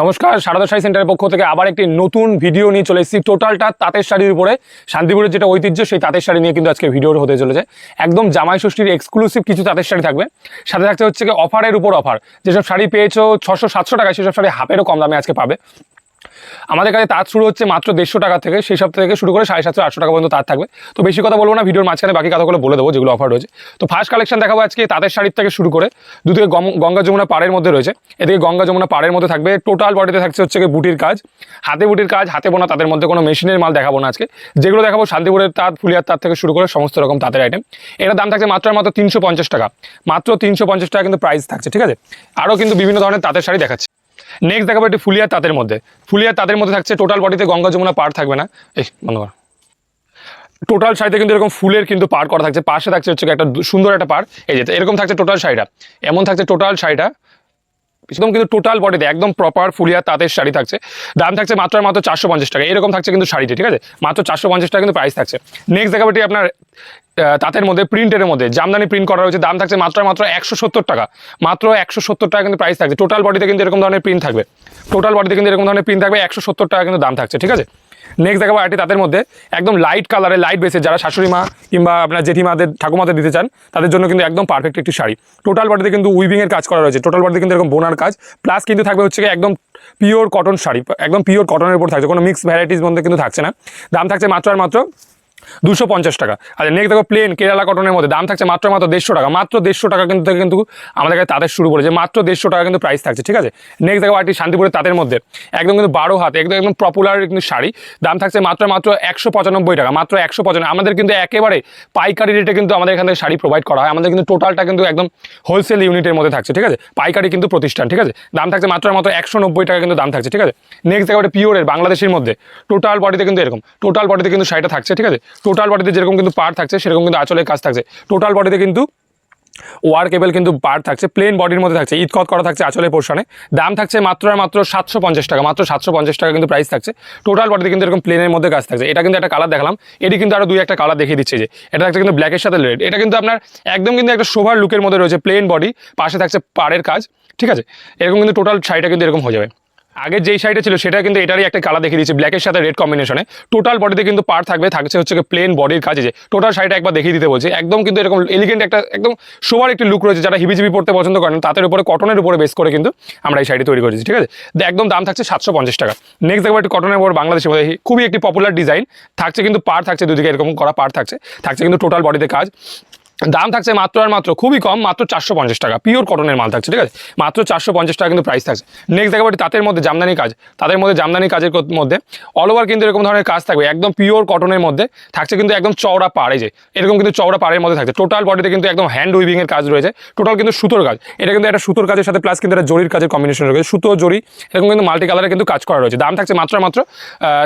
নমস্কার, সারদা শাড়ি সেন্টারের পক্ষ থেকে আবার একটি নতুন ভিডিও নিয়ে চলে এসেছি। টোটালটা তাঁতের শাড়ির উপরে। শান্তিপুরের যেটা ঐতিহ্য, সেই তাঁতের শাড়ি নিয়ে কিন্তু আজকে ভিডিও হতে চলেছে। একদম জামাই ষষ্ঠীর এক্সক্লুসিভ কিছু তাঁতের শাড়ি থাকবে। সাথে থাকছে হচ্ছে অফারের উপর অফার যেসব শাড়ি পেয়েছ ছশো সাতশো টাকায়, সেসব শাড়ি হাফেরও কম দামে আজকে পাবে। আমাদের কাছে তাঁত শুরু হচ্ছে মাত্র দেড়শো টাকা থেকে, সেই সপ্তাহ থেকে শুরু করে সাড়ে সাতশো, আটশো টাকা পর্যন্ত তাঁত থাকবে। তো বেশি কথা বলব না, ভিডিওর মাঝখানে বাকি কথাগুলো বলে দেবো, যেগুলো অফার রয়েছে। তো ফার্স্ট কালেকশন দেখাবো আজকে তাঁতের শাড়ির থেকে শুরু করে। দুদিকে গঙ্গা যমুনা পাড়ের মধ্যে রয়েছে। এদিকে গঙ্গা যমুনা পাড়ের মধ্যে থাকবে। টোটাল বডিতে থাকছে হচ্ছে বুটির কাজ। হাতে বুটির কাজ, হাতে বোনা তাদের মধ্যে কোনো মেশিনের মাল দেখাবো না আজকে। যেগুলো দেখাবো, শান্তিপুরের তাঁত, ফুলিয়ার তাঁত থেকে শুরু করে সমস্ত রকম তাঁতের আইটেম এটার দাম থাকছে মাত্র মাত্র তিনশো পঞ্চাশ টাকা। মাত্র তিনশো পঞ্চাশ টাকা কিন্তু প্রাইস থাকছে, ঠিক আছে? আরও কিন্তু বিভিন্ন ধরনের তাঁতের শাড়ি দেখাচ্ছে। নেক্সট দেখাবো একটি ফুলিয়া তাঁতের মধ্যে। ফুলিয়া তাঁতের মধ্যে থাকছে টোটাল বডিতে গঙ্গা যমুনা পার থাকবে না। এই বন্ধ টোটাল শাড়িতে কিন্তু এরকম ফুলের কিন্তু পার করা থাকছে। পাশে থাকছে হচ্ছে একটা সুন্দর একটা পার। এই যেতে এরকম থাকছে টোটাল শাড়িটা এমন থাকছে টোটাল শাড়িটা একদম কিন্তু টোটাল বডিতে একদম প্রপার ফুলিয়া তাঁতের শাড়ি থাকছে। দাম থাকছে মাত্র মাত্র চারশো পঞ্চাশ টাকা। এরকম থাকছে কিন্তু শাড়িটি, ঠিক আছে? মাত্র চারশো পঞ্চাশ টাকা কিন্তু প্রাইস থাকছে। নেক্সট দেখাবো এটি আপনার তাঁতের মধ্যে প্রিন্টের মধ্যে। জামদানি প্রিন্ট করা রয়েছে, দাম থাকছে মাত্র মাত্র একশো সত্তর টাকা। মাত্র একশো সত্তর টাকা কিন্তু প্রাইস থাকছে। টোটাল বডিতে কিন্তু এরকম ধরনের প্রিন্ট থাকবে। টোটাল বডিতে কিন্তু এরকম ধরনের প্রিন্ট থাকবে, একশো সত্তর টাকা কিন্তু দাম থাকছে, ঠিক আছে? নেক্সট দেখাবো আরেকটি তাদের মধ্যে। একদম লাইট কালারে লাইট বেসে যারা শাশুড়ি মা কিংবা আপনার জেঠিমাদের, ঠাকুমাদের দিতে চান, তাদের জন্য কিন্তু একদম পারফেক্ট একটি শাড়ি। টোটাল বডিতে কিন্তু উইভিংয়ের কাজ করা রয়েছে। টোটাল বডিতে কিন্তু এরকম বোনার কাজ। প্লাস কিন্তু থাকবে হচ্ছে একদম পিওর কটন শাড়ি, একদম পিওর কটনের উপর থাকছে। কোনো মিক্স ভ্যারাইটিস মধ্যে কিন্তু থাকছে না। দাম থাকছে মাত্র আর মাত্র দুশো পঞ্চাশ টাকা। আর নেক্সট দেখো প্লেন কেরালা কটনের মধ্যে দাম থাকছে মাত্র মাত্র দেড়শো টাকা। মাত্র দেড়শো টাকা কিন্তু কিন্তু আমাদের কাছে তাদের শুরু করেছে। মাত্র দেড়শো টাকা কিন্তু প্রাইস থাকছে, ঠিক আছে? নেক্সট দেখো আরেকটি শান্তিপুরের তাদের মধ্যে। একদম কিন্তু বারো হাত, একদম একদম পপুলার কিন্তু শাড়ি। দাম থাকছে মাত্র মাত্র একশো পঁচানব্বই টাকা, মাত্র একশো পঁচানব্বই। আমাদের কিন্তু একেবারে পাইকারি রেটে কিন্তু আমাদের এখান থেকে শাড়ি প্রোভাইড করা হয়। আমাদের কিন্তু টোটালটা কিন্তু একদম হোলসেল ইউনিটের মধ্যে থাকছে, ঠিক আছে? পাইকারি কিন্তু প্রতিষ্ঠান, ঠিক আছে? দাম থাকছে মাত্র মাত্র একশো নব্বই টাকা কিন্তু দাম থাকছে, ঠিক আছে? নেক্সট দেখো পিওরের বাংলাদেশের মধ্যে। টোটাল বডিতে কিন্তু এরকম। টোটাল বডিতে কিন্তু শাড়িটা থাকছে, ঠিক আছে? টোটাল বডিতে যেরকম কিন্তু পার থাকছে, সেরকম কিন্তু আঁচলের কাজ থাকছে। টোটাল বডিতে কিন্তু ওয়ার কেবল কিন্তু পার থাকছে প্লেন বডির মধ্যে থাকছে। ইটকট করা থাকছে আঁচলের পোর্শনে দাম থাকছে মাত্র আর মাত্র সাতশো পঞ্চাশ টাকা, মাত্র সাতশো পঞ্চাশ টাকা কিন্তু প্রাইস থাকছে। টোটাল বডিতে কিন্তু এরকম প্লেনের মধ্যে কাজ থাকছে। এটা কিন্তু একটা কালার দেখালাম। এটি কিন্তু আরও দুই একটা কালার দেখিয়ে দিচ্ছে যে। এটা থাকছে কিন্তু ব্ল্যাকের সাথে রেড এটা কিন্তু আপনার একদম কিন্তু একটা শোভার লুকের মধ্যে রয়েছে প্লেন বডি পাশে থাকছে পাড়ের কাজ। ঠিক আছে? এরকম কিন্তু টোটাল শাড়িটা কিন্তু এরকম হয়ে যাবে। আগের যেই শাড়িটা ছিল, সেটা কিন্তু এটারই একটা কালার দেখিয়ে দিচ্ছে ব্ল্যাকের সাথে রেড কম্বিনেশনে টোটাল বডিতে কিন্তু পার থাকবে, থাকছে হচ্ছে প্লেন বডির কাজে যে টোটাল শাড়িটা একবার দেখিয়ে দিতে বলছে। একদম কিন্তু এরকম এলিগেন্ট একটা, একদম শোবার একটি লুক রয়েছে, যারা হিবিজিবি পড়তে পছন্দ করেন, তাদের উপরে কটনের উপরে বেস করে কিন্তু আমরা এই শাড়ি তৈরি করেছি, ঠিক আছে? একদম দাম থাকছে সাতশো পঞ্চাশ টাকা। নেক্সট দেখব একটু কটনের উপর বাংলাদেশের মধ্যে খুবই একটি পপুলার ডিজাইন থাকছে কিন্তু পার থাকছে দুদিকে এরকম করা পার থাকছে। থাকছে কিন্তু টোটাল বডিতে কাজ। দাম থাকছে মাত্র আর মাত্র খুবই কম, মাত্র চারশো পঞ্চাশ টাকা। পিওর কটনের মাল থাকছে, ঠিক আছে? মাত্র চারশো পঞ্চাশ টাকা কিন্তু প্রাইস থাকছে। নেক্সট দেখাবো তাদের মধ্যে জামদানি কাজ। তাদের মধ্যে জামদানি কাজের মধ্যে অল ওভার কিন্তু এরকম ধরনের কাজ থাকবে। একদম পিওর কটনের মধ্যে থাকছে কিন্তু একদম চওড়া পাড়ে যে। এরকম কিন্তু চওড়া পাড়ের মধ্যে থাকছে। টোটাল বডিতে কিন্তু একদম হ্যান্ড উইভিং এর কাজ রয়েছে। টোটাল কিন্তু সুতোর কাজ। এটা কিন্তু একটা সুতোর কাজের সাথে প্লাস কিন্তু একটা জরির কাজের কম্বিনেশন রয়েছে। সুতো, জরি, এরকম কিন্তু মাল্টি কালারে কিন্তু কাজ করা রয়েছে। দাম থাকছে মাত্র মাত্র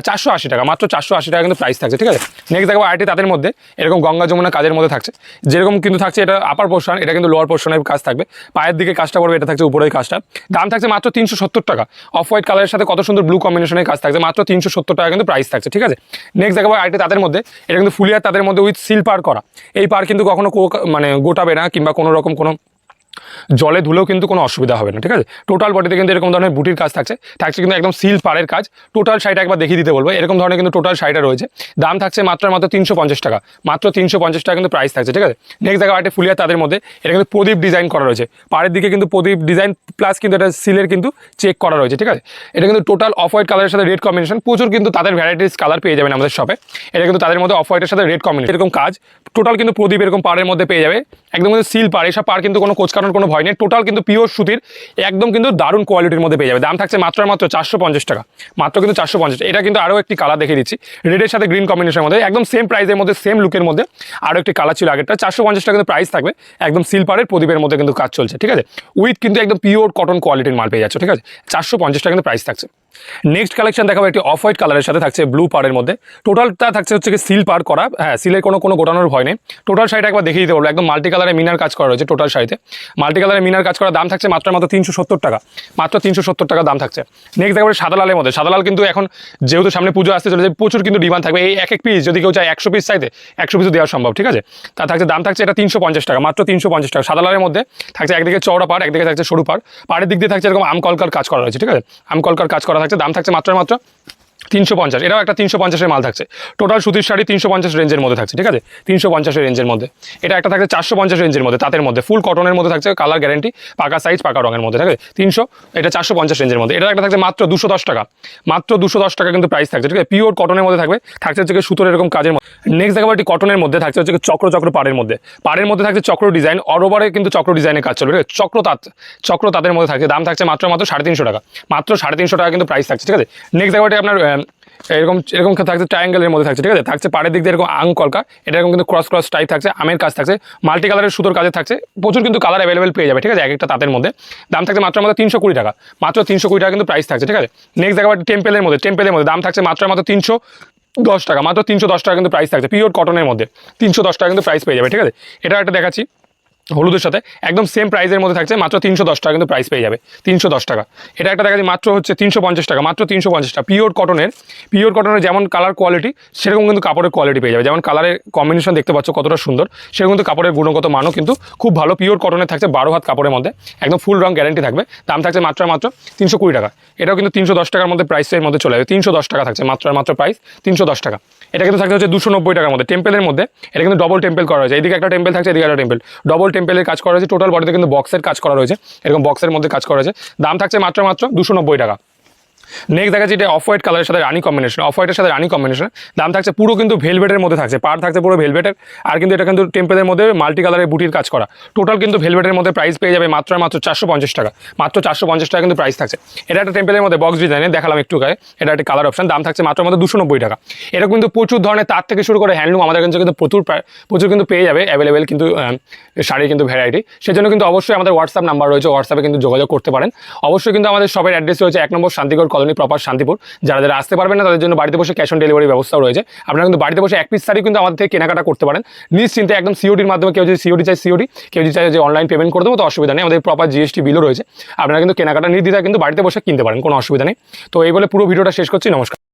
চারশো আশি টাকা। মাত্র চারশো আশি টাকা কিন্তু প্রাইস থাকছে, ঠিক আছে? নেক্সট দেখব আইটি তাদের মধ্যে এরকম গঙ্গা যমুনা কাজের মধ্যে থাকছে। যেরকম কিন্তু থাকছে, এটা আপার পোর্শন এটা কিন্তু লোয়ার পোর্শনের কাজ থাকবে। পায়ের দিকে কাজটা করবে, এটা থাকছে উপরের কাজটা। দাম থাকছে মাত্র তিনশো সত্তর টাকা। অফ হোয়াইট কালারের সাথে কত সুন্দর ব্লু কম্বিনেশনের কাজ থাকছে, মাত্র তিনশো সত্তর টাকা কিন্তু প্রাইস থাকছে, ঠিক আছে? নেক্সট দেখাবো আইটি তাদের মধ্যে, এটা কিন্তু ফুলিয়ার তাদের মধ্যে উইথ সিল পার করা। এই পার কিন্তু কখনো মানে গোটাবে না, কিংবা কোনো রকম কোনো জলে ধুলেও কিন্তু কোনো অসুবিধা হবে না, ঠিক আছে? টোটাল বডিতে কিন্তু এরকম ধরনের বুটির কাজ থাকছে থাকছে কিন্তু একদম সিল পাড়ের কাজ। টোটাল শাড়িটা একবার দেখিয়ে দিতে বলব, এরকম ধরনের কিন্তু টোটাল শাড়িটা রয়েছে। দাম থাকছে মাত্র মাত্র তিনশো পঞ্চাশ টাকা, মাত্র তিনশো পঞ্চাশ টাকা কিন্তু প্রাইস থাকছে, ঠিক আছে? নেক্সট দেখা একটা ফুলিয়া তাদের মধ্যে, এটা কিন্তু প্রদীপ ডিজাইন করা রয়েছে। পাড়ের দিকে কিন্তু প্রদীপ ডিজাইন প্লাস কিন্তু এটা সিলের কিন্তু চেক করা রয়েছে, ঠিক আছে? এটা কিন্তু টোটাল অফ হোয়াইট কালারের সাথে রেড কম্বিনেশন প্রচুর কিন্তু তাদের ভ্যারাইটিস কালার পেয়ে যাবেন আমাদের শপে এটা কিন্তু তাদের মধ্যে অফ হোয়াইটের সাথে রেড কম্বিনেশন এরকম কাজ টোটাল কিন্তু প্রদীপ এরকম পাড়ের মধ্যে পেয়ে যাবে। একদম কিন্তু সিল পাড়, এসব পাড় কিন্তু কোনো কোচকানোর কোনো ভয় নেই। টোটাল কিন্তু পিওর সুতির, একদম কিন্তু দারুণ কোয়ালিটির মধ্যে পেয়ে যাবে। দাম থাকছে মাত্র মাত্র চারশো পঞ্চাশ টাকা। মাত্র কিন্তু চারশো পঞ্চাশ। এটা কিন্তু আরও একটি কালার দেখে দিচ্ছি। রেডের সাথে গ্রিন কম্বিনেশনের মধ্যে, একদম সেম প্রাইসের মধ্যে সেম লুকের মধ্যে আরও একটি কালার ছিল আগেরটা। চারশো পঞ্চাশ টাকা কিন্তু প্রাইস থাকবে। একদম সিল পাড়ের, প্রদীপের মধ্যে কিন্তু কাজ চলছে, ঠিক আছে? উইথ কিন্তু একদম পিওর কটন কোয়ালিটির মাল পেয়ে যাচ্ছে, ঠিক আছে? চারশো পঞ্চাশ টাকা কিন্তু প্রাইস থাকছে। নেক্সট কালেকশন দেখাবো একটি অফ হোয়াইট কালারের সাথে থাকছে ব্লু পাড়ের মধ্যে। টোটালটা থাকছে হচ্ছে সিল পার করা। হ্যাঁ সিলের কোনো কোনো গোটানোর ভয় নেই। টোটাল শাড়িটা একবার দেখিয়ে দিতে বলব। একদম মাল্টি কালারে মিনার কাজ করা রয়েছে টোটাল শাড়িতে। মাল্টি কালারে মিনার কাজ করা দাম থাকছে মাত্র মাত্র তিনশো সত্তর টাকা। মাত্র তিনশো সত্তর টাকা দাম থাকছে। নেক্সট দেখাবো সাদা লালের মধ্যে। সাদা লাল কিন্তু এখন যেহেতু সামনে পুজো আসতে চলেছে প্রচুর কিন্তু ডিমান্ড থাকবে। এই এক এক পিস যদি কেউ চায় একশো পিস চাইতে, একশো পিসও দেওয়া সম্ভব, ঠিক আছে? তা থাকছে, দাম থাকছে এটা তিনশো পঞ্চাশ টাকা, মাত্র তিনশো পঞ্চাশ টাকা। সাদা লালের মধ্যে থাকছে একদিকে চওড়া পাড় একদিকে থাকছে সরু পাড় পাড়ের দিক দিয়ে থাকছে এরকম আম কলকার কাজ করা রয়েছে, ঠিক আছে? আম কলকার কাজ করা থাকছে দাম থাকছে মাত্র মাত্র। তিনশো পঞ্চাশ, এটাও একটা তিনশো পঞ্চাশের মাল থাকছে। টোটাল সুতির শাড়ি তিনশো পঞ্চাশ রেঞ্জের মধ্যে থাকছে, ঠিক আছে? তিনশো পঞ্চাশের রেঞ্জের মধ্যে। এটা একটা থাকছে চারশো পঞ্চাশ রেঞ্জের মধ্যে তাদের মধ্যে। ফুল কটনের মধ্যে থাকছে কালার গ্যারেন্টি পাকা সাইজ পাকা রঙের মধ্যে, ঠিক আছে? তিনশো, এটা চারশো পঞ্চাশ রেঞ্জের মধ্যে। এটা একটা থাকছে মাত্র দুশো দশ টাকা। মাত্র দুশো দশ টাকা কিন্তু প্রাইস থাকছে, ঠিক আছে? পিওর কটনের মধ্যে থাকবে, থাকছে হচ্ছে সুতোর এরকম কাজের মধ্যে। নেক্সট দেখাবো একটি কটনের মধ্যে, থাকছে হচ্ছে চক্র চক্র পাড়ের মধ্যে। পাড়ের মধ্যে থাকছে চক্র ডিজাইন অরোবারে কিন্তু চক্র ডিজাইনের কাজ চলবে, ঠিক আছে? চক্র তাঁত, চক্র তাঁতের মধ্যে থাকছে, দাম থাকছে মাত্র মাত্র সাড়ে তিনশো টাকা। মাত্র সাড়ে তিনশো টাকা কিন্তু প্রাইস থাকছে, ঠিক আছে? নেক্সট দেখাবো আপনার এরকম এরকম থাকছে ট্রায়াঙ্গেলের মধ্যে থাকছে, ঠিক আছে? থাকছে পাড়ের দিক দিয়ে এরকম আং কলকা, এটা এরকম কিন্তু ক্রস ক্রস টাইপ থাকছে, আমের কাজ থাকছে মাল্টি কালারের সুতোর কাজে থাকছে, প্রচুর কিন্তু কালার অ্যাভেলেবেল পেয়ে যাবে, ঠিক আছে? এক একটা তাঁতের মধ্যে। দাম থাকছে মাত্র মাত্র তিনশো কুড়ি টাকা, মাত্র তিনশো কুড়ি টাকা কিন্তু প্রাইস থাকছে, ঠিক আছে? নেক্সট দেখাবো টেম্পেলের মধ্যে টেম্পেলের মধ্যে দাম থাকছে মাত্র মাত্র তিনশো দশ টাকা, মাত্র তিনশো দশ টাকা কিন্তু প্রাইস থাকছে পিওর কটনের মধ্যে। তিনশো দশ টাকা কিন্তু প্রাইস পেয়ে যাবে, ঠিক আছে? এটা একটা দেখাচ্ছি। হলুদের সাথে একদম সেম প্রাইসের মধ্যে থাকছে, মাত্র তিনশো দশ টাকা কিন্তু প্রাইস পেয়ে যাবে, তিনশো দশ টাকা। এটা একটা দেখা মাত্র হচ্ছে তিনশো পঞ্চাশ টাকা, মাত্র তিনশো পঞ্চাশ টাকা। পিওর কটনের পিওর কটনের যেমন কালার কোয়ালিটি সেরকম কিন্তু কাপড়ের কোয়ালিটি পেয়ে যাবে। যেমন কালারের কম্বিনেশন দেখতে পাচ্ছ কতটা সুন্দর, সেরকম কিন্তু কাপড়ের গুণগত মানও কিন্তু খুব ভালো। পিওর কটনের থাকছে বারো হাত কাপড়ের মধ্যে, একদম ফুল রং গ্যারেন্টি থাকবে। দাম থাকছে মাত্র মাত্র তিনশো কুড়ি টাকা। এটাও কিন্তু তিনশো দশ টাকার মধ্যে প্রাইসের মধ্যে চলে যাবে। তিনশো দশ টাকা থাকছে, মাত্র মাত্র প্রাইস তিনশো দশ টাকা। এটা কিন্তু থাকতে হচ্ছে দুশো নব্বই টাকার মধ্যে টেম্পেলের মধ্যে। এটা কিন্তু ডবল টেম্পেল করা হয়েছে। এদিকে একটা টেম্পেল থাকছে, এদিকে একটা টেম্পেল ডবল টেম্পেলের কাজ করা হয়েছে টোটাল বডিতে কিন্তু বক্সের কাজ করা রয়েছে। এরকম বক্সের মধ্যে কাজ করা হয়েছে। দাম থাকছে মাত্র মাত্র দুশো নব্বই টাকা। নেক্সট দেখাচ্ছি এটা অফ হোয়াইট কালারের সাথে রানি কম্বিনেশন অফ হোয়াইটের সাথে রানি কম্বিনেশন দাম থাকছে পুরো কিন্তু ভেলভেটের মধ্যে থাকছে। পার থাকছে পুরো ভেলভেটের আর কিন্তু এটা কিন্তু টেম্পেলের মধ্যে মাল্টি কালারের বুটির কাজ করা। টোটাল কিন্তু ভেলভেটের মধ্যে প্রাইস পেয়ে যাবে মাত্র মাত্র চারশো পঞ্চাশ টাকা। মাত্র চারশো পঞ্চাশ টাকা কিন্তু প্রাইস থাকছে। এটা একটা টেম্পেলের মধ্যে বক্স ডিজাইনে দেখালাম একটু গায়ে এটা একটা কালার অপশন দাম থাকছে মাত্র মাত্র দুশো নব্বই টাকা। এটা কিন্তু প্রচুর ধরনের তার থেকে শুরু করে হ্যান্ডলুম আমাদের কাছে কিন্তু প্রচুর প্রচুর কিন্তু পেয়ে যাবে। অ্যাভেলেবেল কিন্তু শাড়ির কিন্তু ভ্যারাইটি সেজন্য কিন্তু অবশ্যই আমাদের হোয়াটসঅ্যাপ নাম্বার রয়েছে। হোয়াটসঅ্যাপে কিন্তু যোগাযোগ করতে পারেন। অবশ্যই কিন্তু আমাদের সবের অ্যাড্রেস রয়েছে এক নম্বর শান্তিগড় কলোনি প্রপার শান্তিপুর। যারা যারা আসতে পারবেন না, তাদের জন্য বাড়িতে বসে ক্যাশ অন ডেলিভারি ব্যবস্থাও রয়েছে। আপনারা কিন্তু বাড়িতে বসে এক পিস কিন্তু আমাদের থেকে কেনাকাটা করতে পারেন। নিশ্চিন্তে একদম সিওডির মাধ্যমে কেউ যদি সিওডি চাই সিওডি কেউ যদি চাই যে অনলাইন পেমেন্ট করে দেবো, তো অসুবিধা নেই। আমাদের প্রপার জিএসটি বিলও রয়েছে। আপনারা কিন্তু কেনাকাটা নির্দ্বিধায় কিন্তু বাড়িতে বসে কিনতে পারেন, কোনো অসুবিধা নেই। তো এই বলে পুরো ভিডিওটা শেষ করছি। নমস্কার।